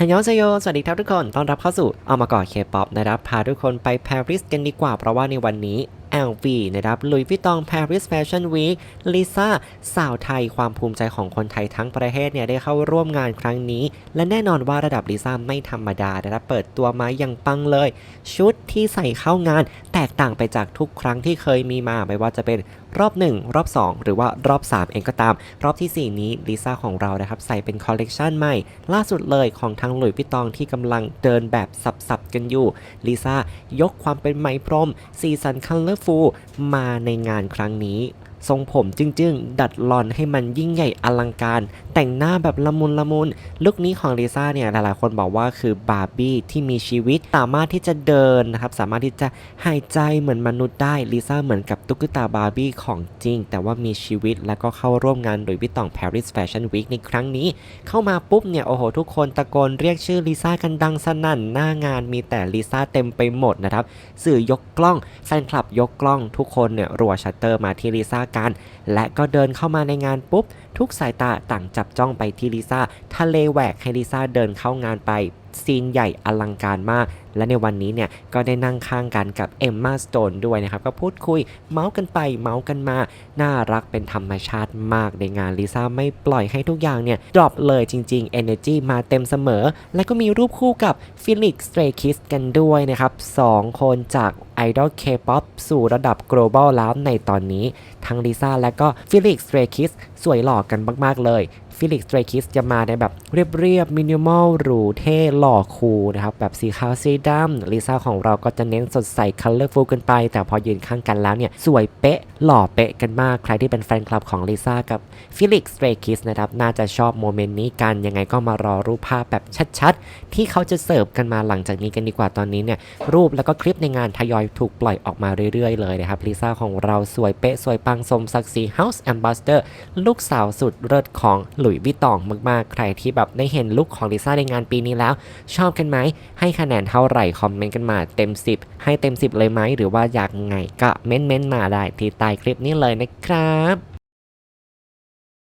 ฮันยองเซโย สวัสดีครับทุกคน ต้อนรับเข้าสู่เอามาก่อเคป๊อปนะครับ พาทุกคนไปปารีสกันดีกว่า เพราะว่าในวันนี้ LV นะครับลุยวิตอง Paris Fashion Week ลิซ่าสาวไทยความภูมิใจของคนไทยทั้งประเทศเนี่ยได้เข้าร่วมงานครั้งนี้ และแน่นอนว่าระดับลิซ่าไม่ธรรมดานะครับเปิดตัวมาอย่างปังเลย ชุดที่ใส่เข้างาน แตกต่างไปจากทุกครั้งที่เคยมีมาไม่ว่าจะเป็นรอบ 1 รอบ 2 หรือว่ารอบ 3 เองก็ตาม รอบทีสี่4 นี้ลิซ่าของเรานะครับใส่เป็นคอลเลกชันใหม่ ล่าสุดเลยของทางหลุยส์วิตตองที่กำลังเดินแบบสับๆกันอยู่ลิซ่ายกความเป็นไหมพรมสีสันคัลเลอร์ฟูมาในงานครั้งนี้ ทรงผมจึ้งๆ ดัดลอนให้มันยิ่งใหญ่อลังการ แต่งหน้าแบบละมุนละมุน ลุคนี้ของลิซ่าเนี่ยหลายๆ คนบอกว่าคือบาร์บี้ที่มีชีวิตสามารถที่จะเดินนะครับ สามารถที่จะหายใจเหมือนมนุษย์ได้ลิซ่าเหมือนกับตุ๊กตาบาร์บี้ของจริง แต่ว่ามีชีวิตแล้วก็เข้าร่วมงานโดยวิตตอง Paris Fashion Week ในครั้งนี้ เข้ามาปุ๊บเนี่ยโอ้โหทุกคนตะโกนเรียกชื่อลิซ่ากันดังสนั่นหน้างานมีแต่ลิซ่าเต็มไปหมดนะครับสื่อยกกล้องแฟนคลับยกกล้องทุกคนเนี่ยรัวชัตเตอร์มาที่ลิซ่ากัน และก็เดินเข้ามาในงานปุ๊บ ทุกสายตาต่างจับจ้องไปที่ลิซ่าทะเลแหวกให้ลิซ่าเดินเข้างานไป ซีนใหญ่อลังการมาก และในวันนี้เนี่ยก็ได้นั่งข้างกันกับเอมมาสโตนด้วยนะครับ ก็พูดคุยเมาส์กันไปเมาส์กันมา น่ารักเป็นธรรมชาติมากในงานลิซ่าไม่ปล่อยให้ทุกอย่างเนี่ยดรอปเลยจริง ๆ Energy มาเต็มเสมอ และก็มีรูปคู่กับฟิลิกสเตรคิสกันด้วยนะครับสองคนจากไอดอลเคป๊อปสู่ระดับ global แล้วในตอนนี้ ทั้งลิซ่าและก็ฟิลิกสเตรคิสสวยหล่อกันมาก ๆ เลย ฟิลิกสเตรคิสจะมาในแบบเรียบๆมินิมอลหรูเท่หล่อคูลนะครับ แบบสีขาวสีดำลิซ่าของเราก็จะเน้นสดใสคัลเลอร์ฟูลกันไป แต่พอยืนข้างกันแล้วเนี่ย สวยเป๊ะ หล่อเป๊ะกันมาก ใครที่เป็นแฟนคลับของลิซ่ากับฟิลิกสเตรคิสนะครับ น่าจะชอบโมเมนต์นี้กัน ยังไงก็มารอรูปภาพแบบชัดๆ ที่เขาจะเสิร์ฟกันมาหลังจากนี้กันดีกว่าตอนนี้เนี่ยรูปแล้วก็คลิปในงานทยอยถูกปล่อยออกมาเรื่อยๆ เลยนะครับลิซ่าของเราสวยเป๊ะสวยปังสมศักดิ์ศรี House Ambassador ลูกสาวสุดเลิศของหลุยวิตตองมากๆ ใครที่แบบได้เห็นลุคของลิซ่าในงานปีนี้แล้ว ชอบกันไหม ให้คะแนนเท่าไหร่ คอมเมนต์กันมาเต็ม 10 ให้เต็ม 10 เลยไหม หรือว่าอยากไงก็เม้นๆมาได้ที่ใต้คลิปนี้เลยนะครับ